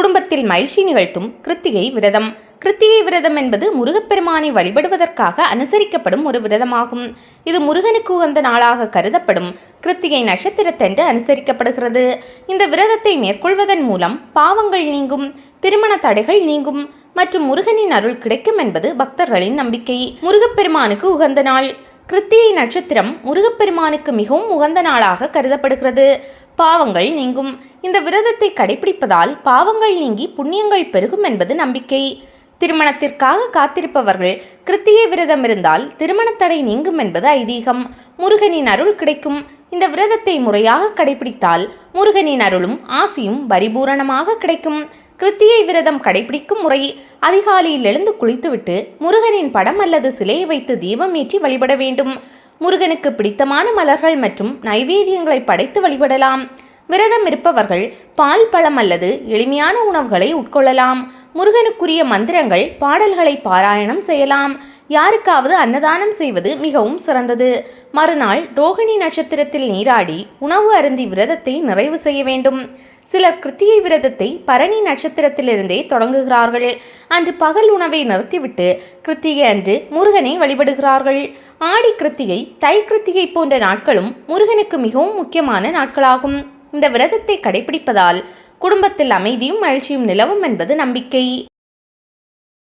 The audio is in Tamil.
குடும்பத்தில் மகிழ்ச்சி நிகழ்த்தும் கிருத்திகை விரதம். கிருத்திகை விரதம் என்பது முருகப்பெருமானை வழிபடுவதற்காக அனுசரிக்கப்படும் ஒரு விரதமாகும். இது முருகனுக்கு உகந்த நாளாக கருதப்படும். கிருத்திகை நட்சத்திரத்தன்று அனுசரிக்கப்படுகிறது. இந்த விரதத்தை மேற்கொள்வதன் மூலம் பாவங்கள் நீங்கும் திருமண தடைகள் நீங்கும் மற்றும் முருகனின் அருள் கிடைக்கும் என்பது பக்தர்களின் நம்பிக்கை. முருகப்பெருமானுக்கு உகந்த நாள். கிருத்திகை நட்சத்திரம் முருகப்பெருமானுக்கு மிகவும் உகந்த நாளாக கருதப்படுகிறது. பாவங்கள் நீங்கும். இந்த விரதத்தை கடைபிடிப்பதால் பாவங்கள் நீங்கி புண்ணியங்கள் பெருகும் என்பது நம்பிக்கை. திருமணத்திற்காக காத்திருப்பவர்கள் கிருத்திகை விரதம் இருந்தால் திருமணத்தடை நீங்கும் என்பது ஐதீகம். முருகனின் அருள் கிடைக்கும். இந்த விரதத்தை முறையாக கடைபிடித்தால் முருகனின் அருளும் ஆசியும் பரிபூரணமாக கிடைக்கும். கிருத்தியை விரதம் கடைபிடிக்கும் முறை அதிகாலையில் எழுந்து குளித்துவிட்டு முருகனின் படம் அல்லது சிலையை வைத்து தீபம் ஏற்றி வழிபட வேண்டும். முருகனுக்கு பிடித்தமான மலர்கள் மற்றும் நைவேத்தியங்களை படைத்து வழிபடலாம். விரதம் இருப்பவர்கள் பால் பழம் அல்லது எளிமையான உணவுகளை உட்கொள்ளலாம். முருகனுக்குரிய மந்திரங்கள் பாடல்களை பாராயணம் செய்யலாம். யாருக்காவது அன்னதானம் செய்வது மிகவும் சிறந்தது. மறுநாள் ரோகிணி நட்சத்திரத்தில் நீராடி உணவு அருந்தி விரதத்தை நிறைவு செய்ய வேண்டும். சிலர் கிருத்திகை விரதத்தை பரணி நட்சத்திரத்திலிருந்தே தொடங்குகிறார்கள். அன்று பகல் உணவை நிறுத்திவிட்டு கிருத்திகை அன்று முருகனை வழிபடுகிறார்கள். ஆடி கிருத்திகை தை கிருத்திகை போன்ற நாட்களும் முருகனுக்கு மிகவும் முக்கியமான நாட்களாகும். இந்த விரதத்தை கடைபிடிப்பதால் குடும்பத்தில் அமைதியும் மகிழ்ச்சியும் நிலவும் என்பது நம்பிக்கை.